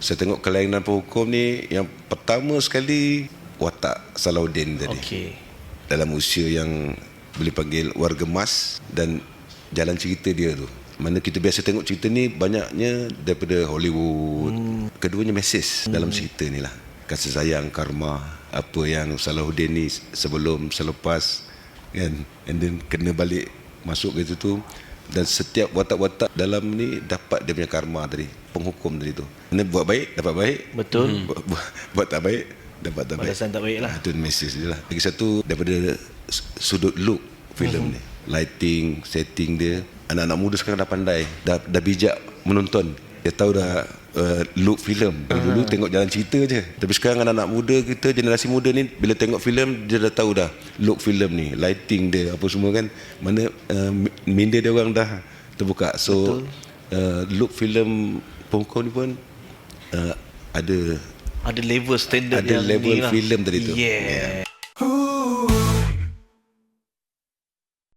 Saya tengok kelainan penghukum ni yang pertama sekali watak Salahuddin tadi. Okey. Dalam usia yang boleh panggil warga emas dan jalan cerita dia tu. Mana kita biasa tengok cerita ni banyaknya daripada Hollywood. Hmm. Keduanya mesej hmm. dalam cerita ni lah. Kasih sayang, karma, apa yang Salahuddin ni sebelum, selepas kan. And then kena balik masuk ke situ dan setiap watak-watak dalam ni dapat dia punya karma tadi penghukum tadi tu. Mana buat baik dapat baik. Betul. buat, buat, buat tak baik dapat tak baik. Balasan tak baik lah. Ah, itu mesej dia lah. Lagi satu daripada sudut look filem Mhm. ni. Lighting setting dia. Anak-anak muda sekarang dah pandai. Dah, dah bijak menonton. Dia tahu dah uh, look filem dulu tengok jalan cerita je. Tapi sekarang anak-anak muda kita generasi muda ni bila tengok filem dia dah tahu dah look filem ni lighting dia apa semua kan. Mana uh, minda dia orang dah terbuka. So uh, look filem penghukum ni pun uh, ada Ada level standard Ada yang level ni lah. filem tadi tu. Yeah.